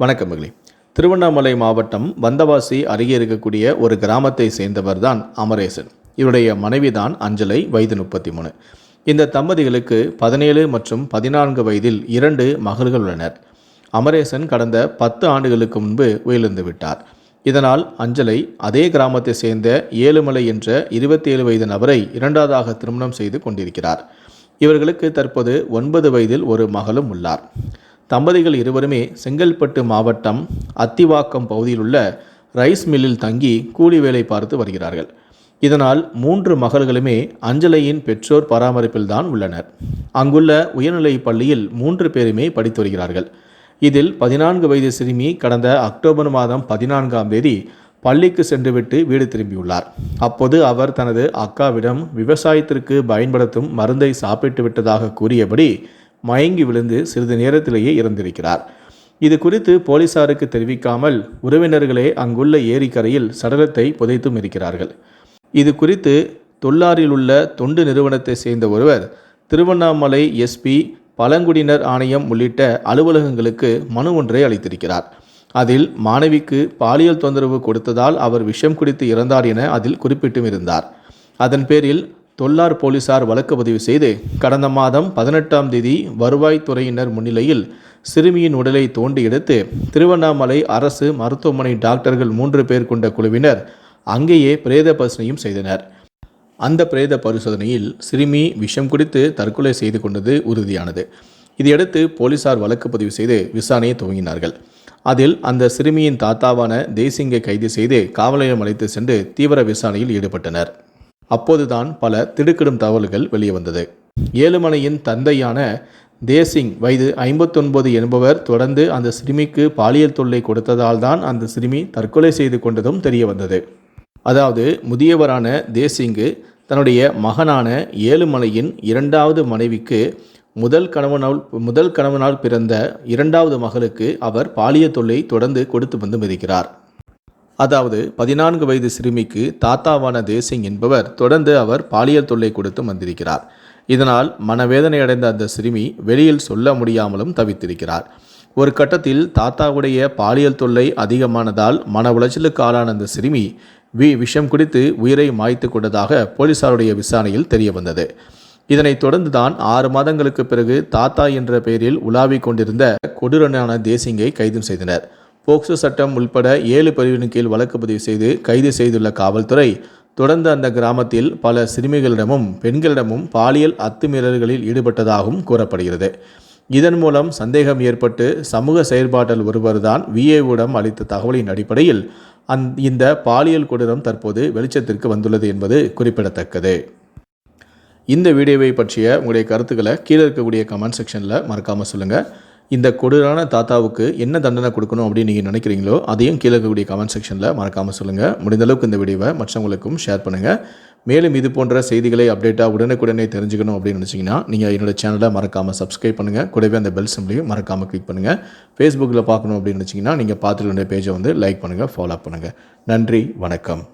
வணக்கம் மகளே. திருவண்ணாமலை மாவட்டம் வந்தவாசி அருகே இருக்கக்கூடிய ஒரு கிராமத்தை சேர்ந்தவர் தான் அமரேசன். இவருடைய மனைவி தான் அஞ்சலை வயது முப்பத்தி மூணு இந்த தம்பதிகளுக்கு பதினேழு மற்றும் பதினான்கு வயதில் இரண்டு மகள்கள் உள்ளனர். அமரேசன் கடந்த பத்து ஆண்டுகளுக்கு முன்பு உயிரிழந்து விட்டார். இதனால் அஞ்சலை அதே கிராமத்தை சேர்ந்த ஏழுமலை என்ற இருபத்தி ஏழு வயது நபரை இரண்டாவதாக திருமணம் செய்து கொண்டிருக்கிறார். இவர்களுக்கு தற்போது ஒன்பது வயதில் ஒரு மகளும் உள்ளார். தம்பதிகள் இருவருமே செங்கல்பட்டு மாவட்டம் அத்திவாக்கம் பகுதியில் உள்ள ரைஸ் மில்லில் தங்கி கூலி வேலை பார்த்து வருகிறார்கள். இதனால் மூன்று மகள்களுமே அஞ்சலையின் பெற்றோர் பராமரிப்பில்தான் உள்ளனர். அங்குள்ள உயர்நிலைப் பள்ளியில் மூன்று பேருமே படித்து வருகிறார்கள். இதில் பதினான்கு வயது சிறுமி கடந்த அக்டோபர் மாதம் பதினான்காம் தேதி பள்ளிக்கு சென்றுவிட்டு வீடு திரும்பியுள்ளார். அப்போது அவர் தனது அக்காவிடம் விவசாயத்திற்கு பயன்படுத்தும் மருந்தை சாப்பிட்டு விட்டதாக கூறியபடி மயங்கி விழுந்து சிறிது நேரத்திலேயே இறந்திருக்கிறார். இது குறித்து போலீசாருக்கு தெரிவிக்காமல் உறவினர்களே அங்குள்ள ஏரிக்கரையில் சடலத்தை புதைத்தும் இருக்கிறார்கள். இது குறித்து தொல்லாரில் உள்ள தொண்டு நிறுவனத்தை சேர்ந்த ஒருவர் திருவண்ணாமலை எஸ்பி பழங்குடியினர் ஆணையம் உள்ளிட்ட அலுவலகங்களுக்கு மனு ஒன்றை அளித்திருக்கிறார். அதில் மாணவிக்கு பாலியல் தொந்தரவு கொடுத்ததால் அவர் விஷம் குடித்து இறந்தார் என அதில் குறிப்பிட்டும் இருந்தார் அதன் பேரில் தொல்லார் போலீசார் வழக்கு பதிவு செய்து கடந்த மாதம் பதினெட்டாம் தேதி வருவாய்த்துறையினர் முன்னிலையில் சிறுமியின் உடலை தோண்டி எடுத்து திருவண்ணாமலை அரசு மருத்துவமனை டாக்டர்கள் மூன்று பேர் கொண்ட குழுவினர் அங்கேயே பிரேத பரிசோதனையும் செய்தனர். அந்த பிரேத பரிசோதனையில் சிறுமி விஷம் குடித்து தற்கொலை செய்து கொண்டது உறுதியானது. இதையடுத்து போலீசார் வழக்கு பதிவு செய்து விசாரணையை துவங்கினார்கள். அதில் அந்த சிறுமியின் தாத்தாவான தேசிங்கை கைது செய்து காவல் நிலையம் அழைத்து சென்று தீவிர விசாரணையில் ஈடுபட்டனர். அப்போதுதான் பல திடுக்கிடும் தகவல்கள் வெளியே வந்தது. ஏழுமலையின் தந்தையான தேசிங் வயது ஐம்பத்தொன்பது என்பவர் தொடர்ந்து அந்த சிறுமிக்கு பாலியல் தொல்லை கொடுத்ததால் தான் அந்த சிறுமி தற்கொலை செய்து கொண்டதும் தெரிய வந்தது. அதாவது முதியவரான தேசிங்கு தன்னுடைய மகனான ஏழுமலையின் இரண்டாவது மனைவிக்கு முதல் கணவனால் முதல் கணவனால் பிறந்த இரண்டாவது மகளுக்கு அவர் பாலியல் தொல்லை தொடர்ந்து கொடுத்து வந்து மிதிக்கிறார். அதாவது பதினான்கு வயது சிறுமிக்கு தாத்தாவான தேசிங் என்பவர் தொடர்ந்து அவர் பாலியல் தொல்லை கொடுத்து வந்திருக்கிறார். இதனால் மனவேதனை அடைந்த அந்த சிறுமி வெளியில் சொல்ல முடியாமலும் தவித்திருக்கிறார். ஒரு கட்டத்தில் தாத்தாவுடைய பாலியல் தொல்லை அதிகமானதால் மன உளைச்சலுக்கு ஆளான அந்த சிறுமி வி விஷம் குடித்து உயிரை மாய்த்து கொண்டதாக போலீசாருடைய விசாரணையில் தெரிய வந்தது. இதனைத் தொடர்ந்துதான் ஆறு மாதங்களுக்கு பிறகு தாத்தா என்ற பெயரில் உலாவிக் கொண்டிருந்த கொடூரனான தேசிங்கை கைது செய்தனர். போக்சோ சட்டம் உள்பட ஏழு பிரிவின் கீழ் வழக்கு பதிவு செய்து கைது செய்துள்ள காவல்துறை தொடர்ந்து அந்த கிராமத்தில் பல சிறுமிகளிடமும் பெண்களிடமும் பாலியல் அத்துமீறல்களில் ஈடுபட்டதாகவும் கூறப்படுகிறது. இதன் மூலம் சந்தேகம் ஏற்பட்டு சமூக செயற்பாட்டில் ஒருவர்தான் விஏவிடம் அளித்த தகவலின் அடிப்படையில் அந் இந்த பாலியல் கொடூரம் தற்போது வெளிச்சத்திற்கு வந்துள்ளது என்பது குறிப்பிடத்தக்கது. இந்த வீடியோவை பற்றிய உங்களுடைய கருத்துக்களை கீழே இருக்கக்கூடிய கமெண்ட் செக்ஷனில் மறக்காமல் சொல்லுங்கள் இந்த கொடூரான தாத்தாவுக்கு என்ன தண்டனை கொடுக்கணும் அப்படின்னு நீங்கள் நினைக்கிறீங்களோ அதையும் கீழே இருக்கக்கூடிய கமெண்ட் செக்ஷனில் மறக்காமல் சொல்லுங்கள் முடிந்தளவுக்கு இந்த வீடியோவை மற்றவங்களுக்கும் ஷேர் பண்ணுங்கள் மேலும் இது போன்ற செய்திகளை அப்டேட்டாக உடனுக்குடனே தெரிஞ்சுக்கணும் அப்படின்னு நினச்சிங்கன்னா நீங்கள் என்னோடய சேனலை மறக்காமல் சப்ஸ்கிரைப் பண்ணுங்கள் கூடவே அந்த பெல் சிம்லையும் மறக்காமல் கிளிக் பண்ணுங்கள் ஃபேஸ்புக்கில் பார்க்கணும் அப்படின்னு நினச்சிங்கன்னா நீங்கள் பார்த்துட்டு பேஜை வந்து லைக் பண்ணுங்கள் ஃபாலோ பண்ணுங்கள் நன்றி வணக்கம்.